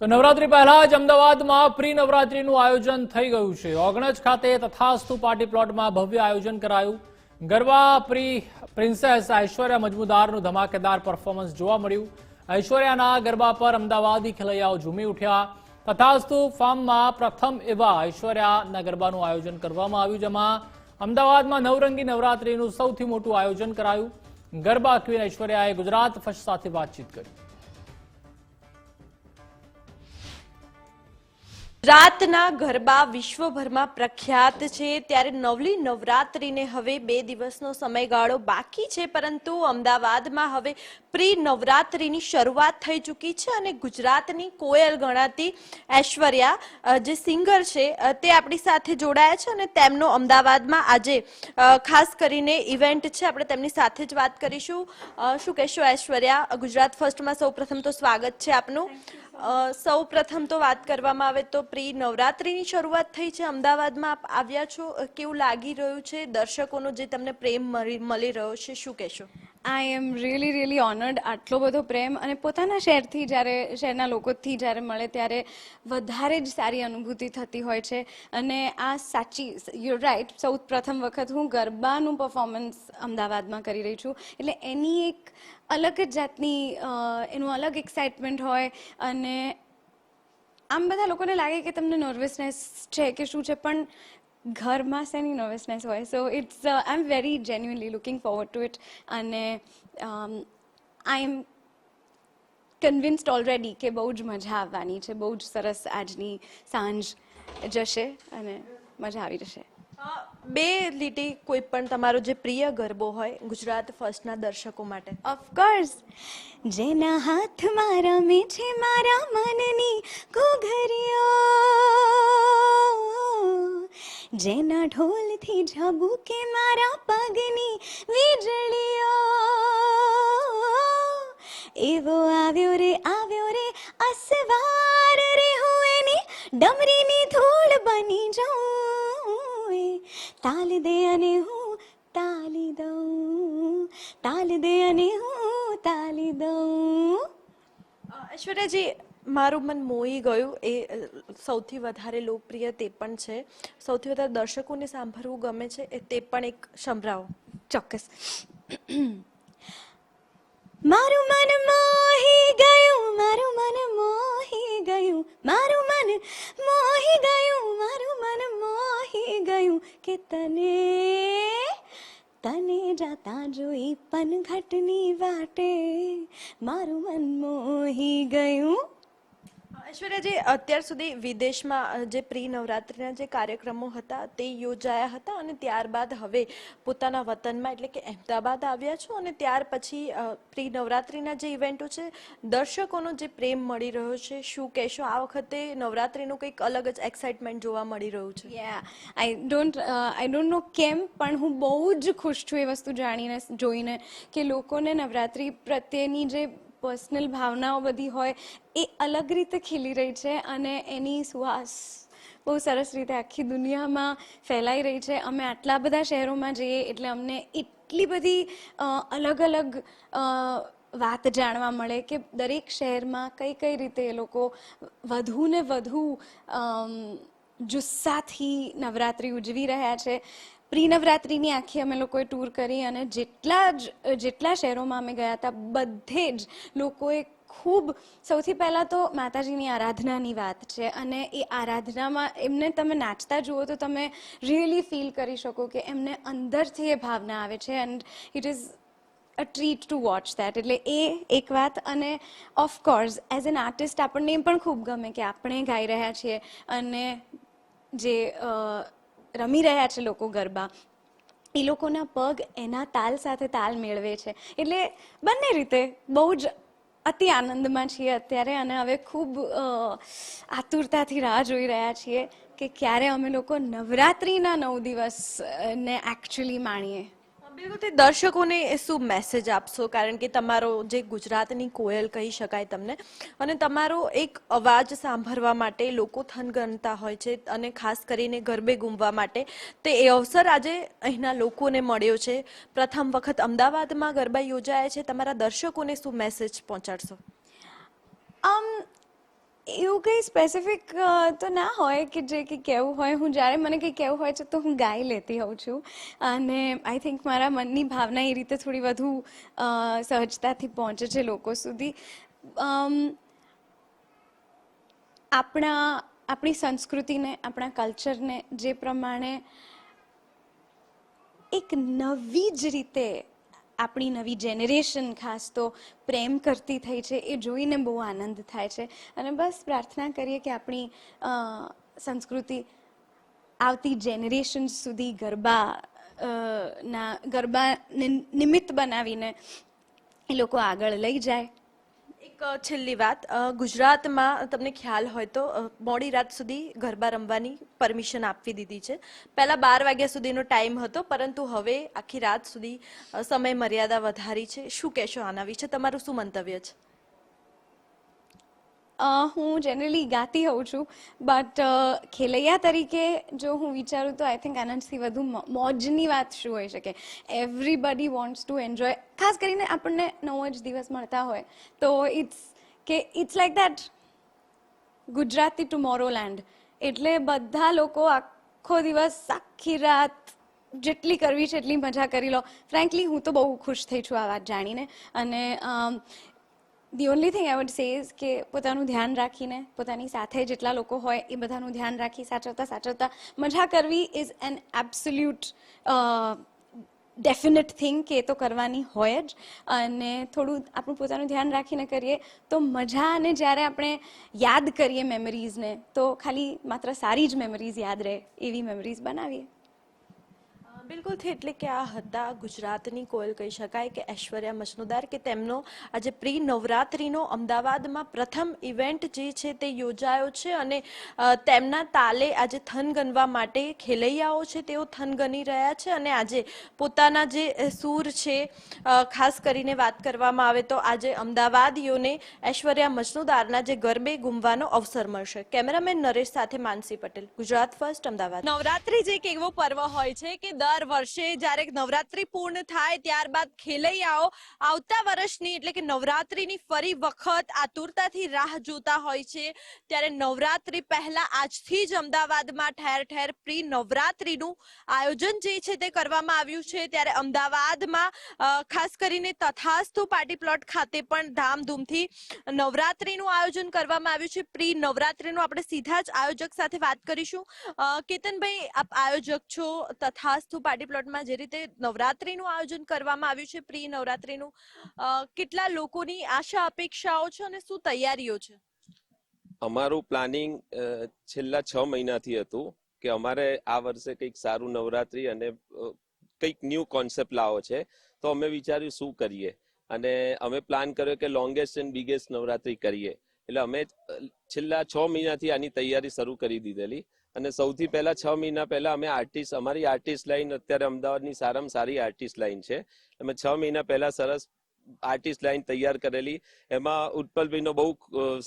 તો નવરાત્રી પહેલા જ અમદાવાદમાં પ્રી નવરાત્રીનું આયોજન થઈ ગયું છે. ઓગણજ ખાતે તથાસ્તુ પાર્ટી પ્લોટમાં ભવ્ય આયોજન કરાયું. ગરબા પ્રી પ્રિન્સેસ ઐશ્વર્યા મજમુદારનું ધમાકેદાર પરફોર્મન્સ જોવા મળ્યું. ઐશ્વર્યાના ગરબા પર અમદાવાદી ખેલૈયાઓ ઝૂમી ઉઠ્યા. તથાસ્તુ ફાર્મમાં પ્રથમ એવા ઐશ્વર્યાના ગરબાનું આયોજન કરવામાં આવ્યું, જેમાં અમદાવાદમાં નવરંગી નવરાત્રીનું સૌથી મોટું આયોજન કરાયું. ગરબા ક્વીન ઐશ્વર્યાએ ગુજરાત ફર્સ્ટ સાથે વાતચીત કરી. રાતના ગરબા વિશ્વભરમાં પ્રખ્યાત છે ત્યારે નવલી નવરાત્રીને હવે બે દિવસનો સમયગાળો બાકી છે, પરંતુ અમદાવાદમાં હવે પ્રી નવરાત્રીની શરૂઆત થઈ ચૂકી છે અને ગુજરાતની કોયલ ગણાતી ઐશ્વર્યા જે સિંગર છે તે આપણી સાથે જોડાયા છે અને તેમનો અમદાવાદમાં આજે ખાસ કરીને ઇવેન્ટ છે. આપણે તેમની સાથે જ વાત કરીશું. શું કહેશો ઐશ્વર્યા? ગુજરાત ફર્સ્ટમાં સૌ પ્રથમ તો સ્વાગત છે આપનું. સૌ પ્રથમ તો વાત કરવામાં આવે તો પ્રી નવરાત્રીની શરૂઆત થઈ છે. અમદાવાદમાં આપ આવ્યા છો. કેવું લાગી રહ્યું છે? દર્શકોનો જે તમને પ્રેમ મળી રહ્યો છે, શું કહેશો? I am really really honoured આટલો બધો પ્રેમ અને પોતાના શહેરથી જ્યારે, શહેરના લોકોથી જ્યારે મળે ત્યારે વધારે જ સારી અનુભૂતિ થતી હોય છે. અને આ સાચી યુ રાઈટ સૌ પ્રથમ વખત હું ગરબાનું પરફોર્મન્સ અમદાવાદમાં કરી રહી છું. એટલે એની એક અલગ જ જાતની એનું અલગ એક્સાઇટમેન્ટ હોય અને આમ બધા લોકોને લાગે કે તમને નર્વસનેસ છે કે શું છે, પણ ઘરમાં શેની નર્વસનેસ હોય. So it's I am very genuinely looking forward to it અને આઈ એમ કન્વિન્સ્ડ ઓલરેડી કે બહુ જ મજા આવવાની છે. બહુ જ સરસ આજની સાંજ જશે અને મજા આવી જશે. બે લીટી કોઈ પણ તમારો જે પ્રિય ગરબો હોય, ગુજરાત ફર્સ્ટના દર્શકો માટે. ઓફકોર્સ જેના હાથમાં રમે છે મારા મનની ઘૂઘરીઓ. જેના ઢોલથી ઝબુકે મારા પગની વીજળીઓ. એવો આવ્યો રે આવ્યો રે, અસવાર રે હું એની ડમરીની ધૂળ બની જાઉં. તાલ દે અને હું તાલી દઉં તાલ દે અને હું તાલી દઉં. ઐશ્વર્યાજી મારું મન મોહી ગયું. એ સૌથી વધારે લોકપ્રિય તે પણ છે. સૌથી વધારે દર્શકોને સાંભળવું ગમે છે એ તે પણ એક સંભળાવો. ચોક્કસ. મારું મન મોહી ગયું, મારું મન મોહી ગયું, મારું મન મોહી ગયું, મારું મન મોહી ગયું કે તને તને જાતા જોઈ પનઘટની વાટે, મારું મન મોહી ગયું. ઐશ્વર્યાજી અત્યાર સુધી વિદેશમાં જે પ્રી નવરાત્રિના જે કાર્યક્રમો હતા, તે યોજાયા હતા અને ત્યારબાદ હવે પોતાના વતનમાં એટલે કે અહેમદાબાદ આવ્યા છો અને ત્યાર પછી પ્રી નવરાત્રિના જે ઇવેન્ટો છે, દર્શકોનો જે પ્રેમ મળી રહ્યો છે, શું કહેશો? આ વખતે નવરાત્રિનું કંઈક અલગ જ એક્સાઇટમેન્ટ જોવા મળી રહ્યું છે. યા I don't I don't know કેમ, પણ હું બહુ જ ખુશ છું એ વસ્તુ જાણીને, જોઈને કે લોકોને નવરાત્રિ પ્રત્યેની જે પર્સનલ ભાવનાઓ બધી હોય, એ અલગ રીતે ખીલી રહી છે અને એની સુવાસ બહુ સરસ રીતે આખી દુનિયામાં ફેલાઈ રહી છે. અમે આટલા બધા શહેરોમાં જઈએ એટલે અમને એટલી બધી અલગ અલગ વાત જાણવા મળે કે દરેક શહેરમાં કઈ કઈ રીતે એ લોકો વધુ ને વધુ જુસ્સાથી નવરાત્રિ ઉજવી રહ્યા છે. પ્રી નવરાત્રિની આખી અમે લોકોએ ટૂર કરી અને જેટલા જ, જેટલા શહેરોમાં અમે ગયા હતા, બધે જ લોકોએ ખૂબ, સૌથી પહેલાં તો માતાજીની આરાધનાની વાત છે અને એ આરાધનામાં એમને તમે નાચતા જુઓ તો તમે રિયલી ફીલ કરી શકો કે એમને અંદરથી એ ભાવના આવે છે and it is a treat to watch that એટલે એ એક વાત અને ઓફકોર્સ એઝ એન આર્ટિસ્ટ આપણને એમ પણ ખૂબ ગમે કે આપણે ગાઈ રહ્યા છીએ અને જે રમી રહ્યા છે લોકો ગરબા. એ લોકોના પગ એના તાલ સાથે તાલ મેળવે છે. એટલે બંને રીતે બહુ જ અતિ આનંદમાં છીએ અત્યારે અને હવે ખૂબ આતુરતાથી રાહ જોઈ રહ્યા છીએ કે ક્યારે અમે લોકો નવરાત્રિના નવ દિવસને એકચ્યુઅલી માણીએ. બિલકુલ દર્શકોને શું મેસેજ આપશો, કારણ કે તમારો જે ગુજરાતની કોયલ કહી શકાય તમને, અને તમારો એક અવાજ સાંભળવા માટે લોકો થનગનતા હોય છે, અને ખાસ કરીને ગરબે ગુમવા માટે. તે એ અવસર આજે અહીંના લોકોને મળ્યો છે. પ્રથમ વખત અમદાવાદમાં ગરબા યોજાયા છે. તમારા દર્શકોને શું મેસેજ પહોંચાડશો? આમ એવું કંઈ સ્પેસિફિક તો ના હોય કે જે કંઈ કહેવું હોય. હું જ્યારે મને કંઈ કહેવું હોય છે તો હું ગાઈ લેતી હોઉં છું. અને આઈ થિંક મારા મનની ભાવના એ રીતે થોડી વધુ સહજતાથી પહોંચે છે લોકો સુધી. આપણા, આપણી સંસ્કૃતિને, આપણા કલ્ચરને જે પ્રમાણે એક નવી જ રીતે આપણી નવી જેનરેશન ખાસ તો પ્રેમ કરતી થઈ છે, એ જોઈને બહુ આનંદ થાય છે. અને બસ પ્રાર્થના કરીએ કે આપણી સંસ્કૃતિ આવતી જનરેશન સુધી ગરબા ના ગરબાને નિમિત્ત બનાવીને એ લોકો આગળ લઈ જાય. એક છેલ્લી વાત. ગુજરાતમાં તમને ખ્યાલ હોય તો મોડી રાત સુધી ગરબા રમવાની પરમિશન આપવી દીધી છે. પહેલાં બાર વાગ્યા સુધીનો ટાઈમ હતો, પરંતુ હવે આખી રાત સુધી સમય મર્યાદા વધારી છે. શું કહેશો આના વિશે? તમારું શું મંતવ્ય છે? હું જનરલી ગાતી હોઉં છું. બટ ખેલૈયા તરીકે જો હું વિચારું તો આઈ થિંક આનંદથી વધુ મોજની વાત શું હોઈ શકે? એવરીબડી વોન્ટ્સ ટુ એન્જોય ખાસ કરીને આપણને નવો જ દિવસ મળતા હોય. તો ઇટ્સ કે it's like that Gujarati Tomorrowland એટલે બધા લોકો આખો દિવસ, આખી રાત જેટલી કરવી છે એટલી મજા કરી લો. ફ્રેન્કલી હું તો બહુ ખુશ થઈ છું આ વાત જાણીને. અને the only thing I would say is કે પોતાનું ધ્યાન રાખીને પોતાની સાથે જેટલા લોકો હોય એ બધાનું ધ્યાન રાખી સાચવતા સાચવતા મજા કરવી is an absolute definite thing કે એ તો કરવાની હોય જ. અને થોડું આપણું પોતાનું ધ્યાન રાખીને કરીએ તો મજા અને જ્યારે આપણે યાદ કરીએ મેમરીઝને તો ખાલી માત્ર સારી જ મેમરીઝ યાદ રહે એવી મેમરીઝ બનાવીએ. બિલકુલથી એટલે કે આ હતા ગુજરાતની કોયલ કહી શકાય કે ઐશ્વર્યા મજનુદાર કે તેમનો આજે પ્રી નવરાત્રિનો અમદાવાદમાં પ્રથમ ઇવેન્ટ જે છે તે યોજાયો છે અને તેમના તાલે આજે થન ગનવા માટે ખેલૈયાઓ છે તેઓ થન ગની રહ્યા છે અને આજે પોતાના જે સૂર છે ખાસ કરીને વાત કરવામાં આવે તો આજે અમદાવાદીઓને ઐશ્વર્યા મજનુદારના જે ગરબે ગુમવાનો અવસર મળશે. કેમેરામેન નરેશ સાથે માનસી પટેલ, ગુજરાત ફર્સ્ટ, અમદાવાદ. નવરાત્રી જે એક એવો પર્વ હોય છે કે દર વર્ષે જ્યારે નવરાત્રી પૂર્ણ થાય ત્યારબાદ ખેલૈયાઓ આવતા વર્ષની એટલે કે નવરાત્રીની ફરી વખત આતુરતાથી રાહ જોતા હોય છે. ત્યારે નવરાત્રી પહેલા આજથી જ અમદાવાદમાં ઠેર ઠેર પ્રી નવરાત્રીનું આયોજન જે છે તે કરવામાં આવ્યું છે. ત્યારે અમદાવાદમાં ખાસ કરીને તથાસ્તુ પાર્ટી પ્લોટ ખાતે પણ ધામધૂમથી નવરાત્રીનું આયોજન કરવામાં આવ્યું છે. પ્રી નવરાત્રીનું આપણે સીધા જ આયોજક સાથે વાત કરીશું. કેતનભાઈ, આપ આયોજક છો તથાસ્તુ પાર્ટી પ્લોટમાં જે રીતે નવરાત્રીનું આયોજન કરવામાં આવ્યું છે પ્રી નવરાત્રીનું કેટલા લોકોની આશા, અપેક્ષાઓ છે અને શું તૈયારીઓ છે? અમારું પ્લાનિંગ છેલ્લા છ મહિનાથી હતું કે અમારે આ વર્ષે કંઈક સારું નવરાત્રી અને કંઈક ન્યૂ કોન્સેપ્ટ લાવો છે. તો અમે વિચાર્યું શું કરીએ? અને અમે પ્લાન કર્યો કે લોંગેસ્ટ એન્ડ બિગેસ્ટ નવરાત્રી કરીએ. એટલે અમે છેલ્લા છ મહિનાથી આની તૈયારી શરૂ કરી દીધેલી. અને સૌથી પહેલા છ મહિના પહેલા અમે આર્ટિસ્ટ અમારી આર્ટિસ્ટ લાઈન અત્યારે અમદાવાદની સારામાં સારી આર્ટિસ્ટ લાઈન છે. અમે છ મહિના પહેલા સરસ આર્ટિસ્ટ લાઈન તૈયાર કરેલી. એમાં ઉત્પલભાઈનો બહુ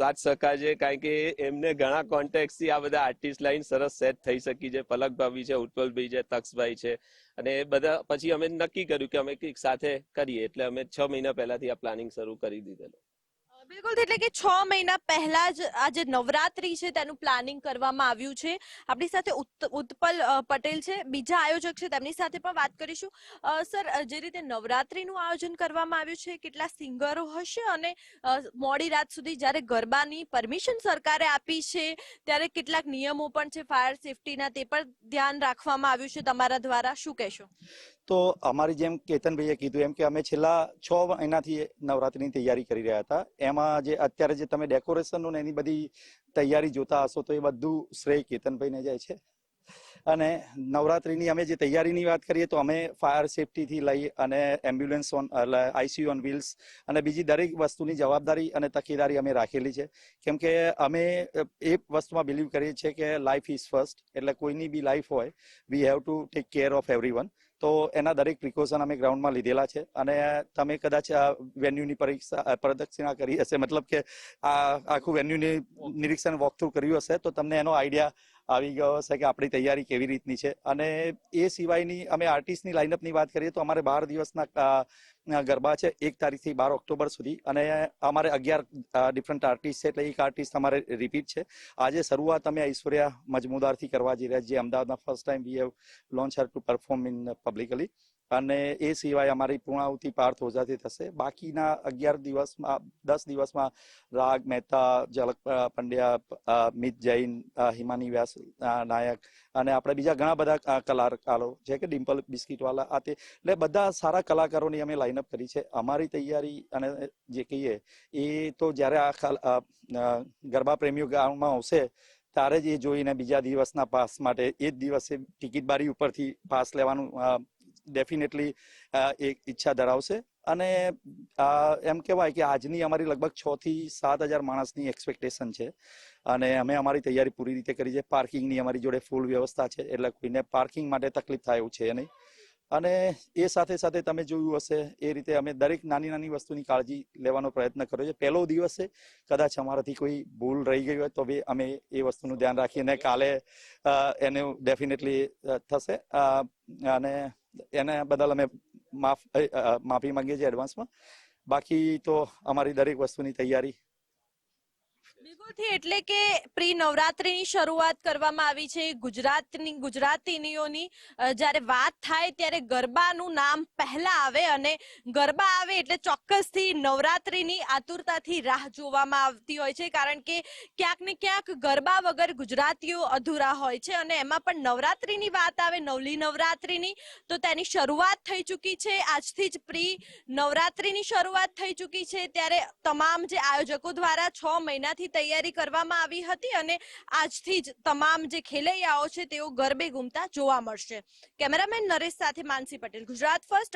સાથ સહકાર છે, કારણ કે એમને ઘણા કોન્ટેક્ટથી આ બધા આર્ટિસ્ટ લાઈન સરસ સેટ થઈ શકી છે. પલકભાઈ છે, ઉત્પલભાઈ છે, તક્ષભાઈ છે. અને એ બધા, પછી અમે નક્કી કર્યું કે અમે કંઈક સાથે કરીએ. એટલે અમે છ મહિના પહેલાથી આ પ્લાનિંગ શરૂ કરી દીધેલું. બિલકુલ, એટલે કે છ મહિના પહેલા જ આ જે નવરાત્રી છે તેનું પ્લાનિંગ કરવામાં આવ્યું છે. આપણી સાથે ઉત્પલ પટેલ છે, બીજા આયોજક છે, તેમની સાથે પણ વાત કરીશું. સર જે રીતે નવરાત્રીનું આયોજન કરવામાં આવ્યું છે, કેટલા સિંગરો હશે અને મોડી રાત સુધી જ્યારે ગરબાની પરમિશન સરકારે આપી છે, ત્યારે કેટલાક નિયમો પણ છે, ફાયર સેફટીના તે પણ ધ્યાન રાખવામાં આવ્યું છે તમારા દ્વારા, શું કહેશો? તો અમારી જેમ કેતનભાઈએ કીધું એમ કે અમે છેલ્લા છ મહિનાથી નવરાત્રીની તૈયારી કરી રહ્યા હતા. એમાં જે અત્યારે જે તમે ડેકોરેશનનું ને એની બધી તૈયારી જોતા હશો તો એ બધું શ્રેય કેતનભાઈને જાય છે. અને નવરાત્રીની અમે જે તૈયારીની વાત કરીએ તો અમે ફાયર સેફટીથી લઈ અને ambulance on ICU on wheels અને બીજી દરેક વસ્તુની જવાબદારી અને તકેદારી અમે રાખેલી છે. કેમ કે અમે એ વસ્તુમાં બિલીવ કરીએ છીએ કે લાઈફ ઇઝ ફર્સ્ટ એટલે કોઈની બી લાઈફ હોય we have to take care of everyone તો એના દરેક પ્રિકોશન અમે ગ્રાઉન્ડમાં લીધેલા છે. અને તમે કદાચ આ વેન્યુની પરીક્ષા પ્રદક્ષિણા કરી હશે. મતલબ કે આ આખું વેન્યુની નિરીક્ષણ વોક થ્રુ કર્યું હશે, તો તમને એનો આઈડિયા આવી ગયો હશે કે આપણી તૈયારી કેવી રીતની છે. અને એ સિવાયની અમે આર્ટિસ્ટની લાઇનઅપની વાત કરીએ તો અમારે બાર દિવસના ગરબા છે એક તારીખથી બાર ઓક્ટોબર સુધી. અને અમારે અગિયાર ડિફરન્ટ આર્ટિસ્ટ છે એટલે એક આર્ટિસ્ટ અમારે રિપીટ છે. આજે શરૂઆત અમે ઐશ્વર્યા મજમુદારથી કરવા જઈ રહ્યા જે અમદાવાદમાં first time we have launch her to perform in publicly અને એ સિવાય અમારી પૂર્ણાહુતિ પાર્થ ઓઝાથી થશે. બાકીના અગિયાર દિવસમાં, દસ દિવસમાં રાગ, મહેતા, ઝલક પંડ્યા મિત, જૈન હિમાની વ્યાસ નાયક અને આપણે બીજા ઘણા બધા કલાકારો છે કે ડિમ્પલ બિસ્કિટવાલા આ તે એટલે બધા સારા કલાકારોની અમે લાઇનઅપ કરી છે. અમારી તૈયારી અને જે કહીએ એ તો જ્યારે આ ગરબા પ્રેમીઓ ગામમાં આવશે ત્યારે જ એ જોઈને બીજા દિવસના પાસ માટે એ જ દિવસે ટિકિટ બારી ઉપરથી પાસ લેવાનું ડેફિનેટલી એક ઈચ્છા ધરાવશે. અને એમ કહેવાય કે આજની અમારી લગભગ છ થી સાત હજાર માણસની એક્સપેક્ટેશન છે. અને અમે અમારી તૈયારી પૂરી રીતે કરી છે. પાર્કિંગની અમારી જોડે ફૂલ વ્યવસ્થા છે. એટલે કોઈને પાર્કિંગ માટે તકલીફ થાય એવું છે નહીં. અને એ સાથે સાથે તમે જોયું હશે, એ રીતે અમે દરેક નાની નાની વસ્તુની કાળજી લેવાનો પ્રયત્ન કર્યો છે. પહેલો દિવસ કદાચ અમારાથી કોઈ ભૂલ રહી ગઈ હોય તો બી અમે એ વસ્તુનું ધ્યાન રાખીને કાલે એનું ડેફિનેટલી થશે. અને એને બદલ અમે માફ માફી માંગીએ છીએ એડવાન્સમાં બાકી તો અમારી દરેક વસ્તુની તૈયારી. બિલકુલથી એટલે કે પ્રી નવરાત્રીની શરૂઆત કરવામાં આવી છે. ગુજરાતની, ગુજરાતીનીઓની જ્યારે વાત થાય ત્યારે ગરબાનું નામ પહેલા આવે અને ગરબા આવે એટલે ચોક્કસથી નવરાત્રીની આતુરતાથી રાહ જોવામાં આવતી હોય છે. કારણ કે ક્યાંક ને ક્યાંક ગરબા વગર ગુજરાતીઓ અધૂરા હોય છે અને એમાં પણ નવરાત્રીની વાત આવે, નવલી નવરાત્રીની, તો તેની શરૂઆત થઈ ચૂકી છે. આજથી જ પ્રી નવરાત્રીની શરૂઆત થઈ ચૂકી છે. ત્યારે તમામ જે આયોજકો દ્વારા છ મહિનાથી તૈયારી કરવામાં આવી હતી અને આજથી જ તમામ જે ખેલૈયાઓ છે તેઓ ગરબે ઘૂમતા જોવા મળશે. કેમેરામેન નરેશ સાથે માનસી પટેલ, ગુજરાત ફર્સ્ટ